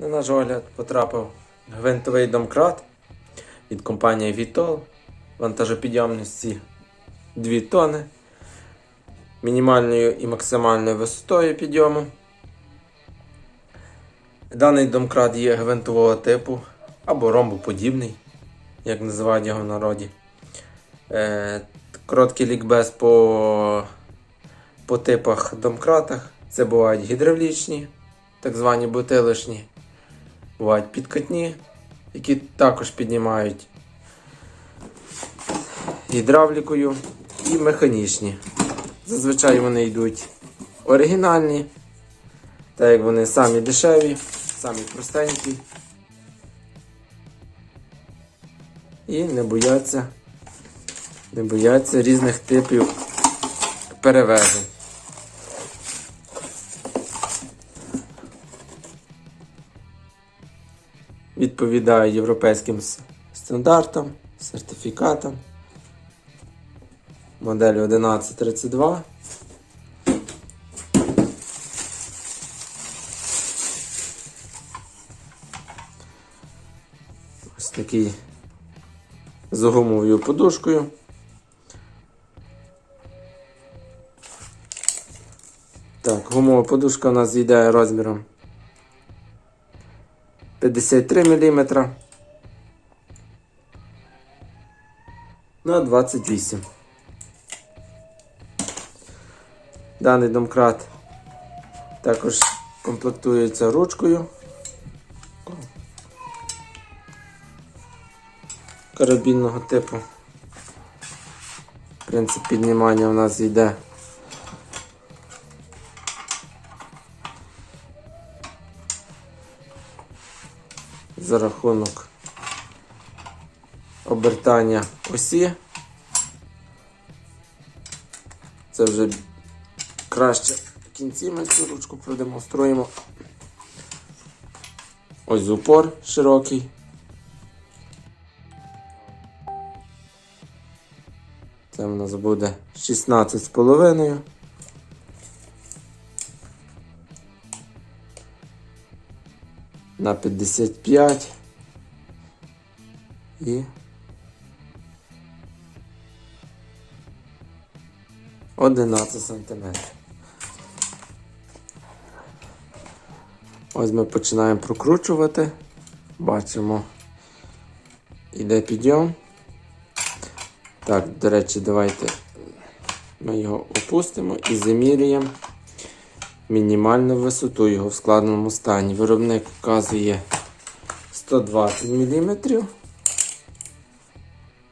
На наш огляд потрапив гвинтовий домкрат від компанії Vitol вантажопідйомності 2 тони, мінімальною і максимальною висотою підйому. Даний домкрат є гвинтового типу або ромбоподібний, як називають його в народі. Е, короткий лікбез по, по типах домкратах. Це бувають гідравлічні, так звані бутилишні, бувають підкатні, які також піднімають гідравлікою і механічні. Зазвичай вони йдуть оригінальні, так як вони самі дешеві, самі простенькі. І не бояться, не бояться різних типів перевезень. Відповідає європейським стандартам, сертифікатам. Модель 1132. Ось такий з гумовою подушкою. Так, гумова подушка у нас йде розміром 53 мм на 28. Даний домкрат також комплектується ручкою. Карабінного типу. Принцип піднімання у нас йде. За рахунок обертання осі. Це вже краще в кінці ми цю ручку продемонструємо. Ось упор широкий. Це в нас буде 16 На 55 і 11 сантиметрів. Ось ми починаємо прокручувати. Бачимо, іде підйом. Так, до речі, давайте ми його опустимо і замірюємо мінімальну висоту його в складеному стані. Виробник вказує 120 мм,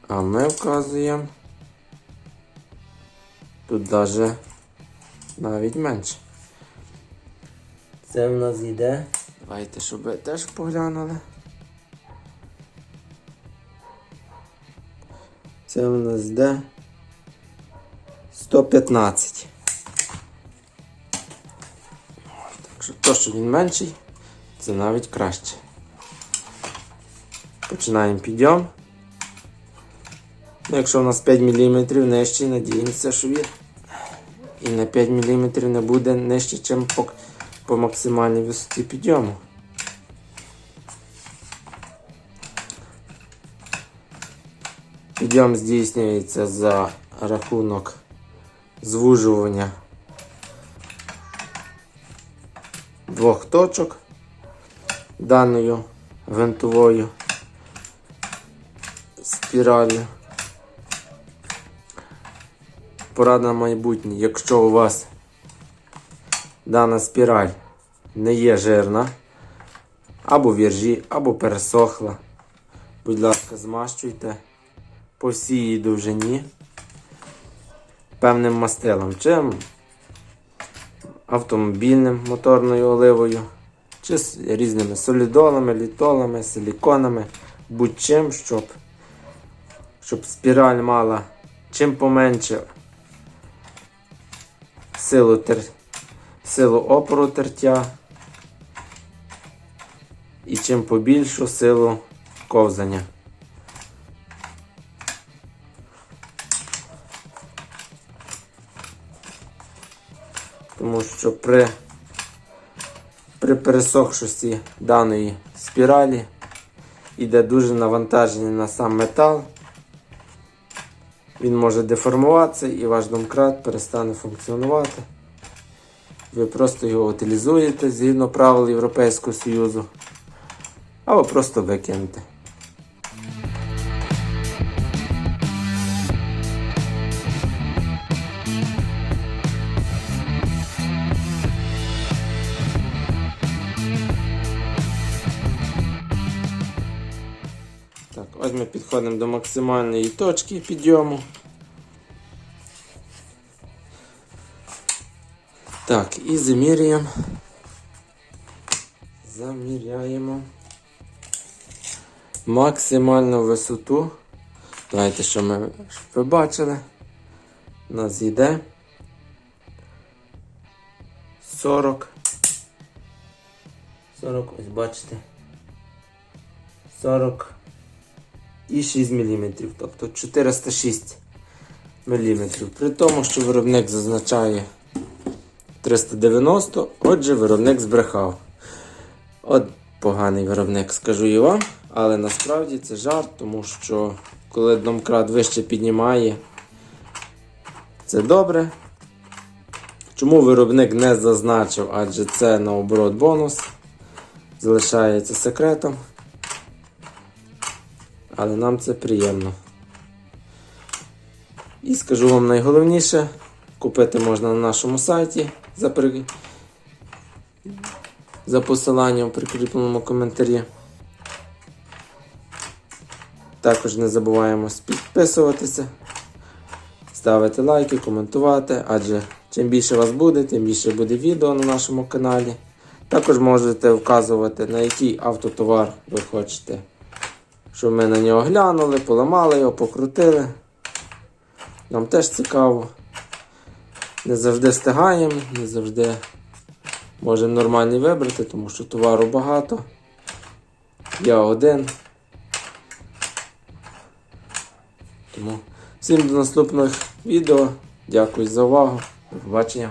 а ми вказуємо тут навіть навіть менше. Це в нас йде. Давайте, щоб ви теж поглянули. Це в нас йде 115. Так що то, що він менший, це навіть краще. Починаємо підйом. Ну, якщо у нас 5 мм нижчий, надіємося, що він і на 5 мм не буде нижче, ніж по, по максимальній висоті підйому. Підйом здійснюється за рахунок звужування двох точок даною винтовою спіраллю. Порада майбутнє, якщо у вас дана спіраль не є жирна, або віржі, або пересохла, будь ласка, змащуйте по всій довжині певним мастилом, чим автомобільним моторною оливою, чи з різними солідолами, літолами, силіконами, будь-чим, щоб, щоб спіраль мала чим поменше силу, тер... силу опору тертя і чим побільшу силу ковзання. Тому що при при пересохшості даної спіралі йде дуже навантаження на сам метал. Він може деформуватися і ваш домкрат перестане функціонувати. Ви просто його утилізуєте згідно правил Європейського Союзу, або просто викинете. Ми підходимо до максимальної точки підйому. Так, і замірюємо. Заміряємо максимальну висоту. Давайте, що ми щоб ви бачили. У нас йде 40. 40, ось бачите. 40 і 6 мм, тобто 406 мм. При тому, що виробник зазначає 390, отже, виробник збрехав. От поганий виробник, скажу і вам, але насправді це жарт, тому що коли домкрат вище піднімає, це добре. Чому виробник не зазначив, адже це наоборот бонус, залишається секретом. Але нам це приємно. І скажу вам найголовніше, купити можна на нашому сайті за, при... за посиланням в прикріпленому коментарі. Також не забуваємо підписуватися, ставити лайки, коментувати, адже чим більше вас буде, тим більше буде відео на нашому каналі. Також можете вказувати, на який автотовар ви хочете щоб ми на нього глянули, поламали його, покрутили. Нам теж цікаво. Не завжди встигаємо, не завжди можемо нормальний вибрати, тому що товару багато. Я один. Тому всім до наступних відео. Дякую за увагу. До побачення.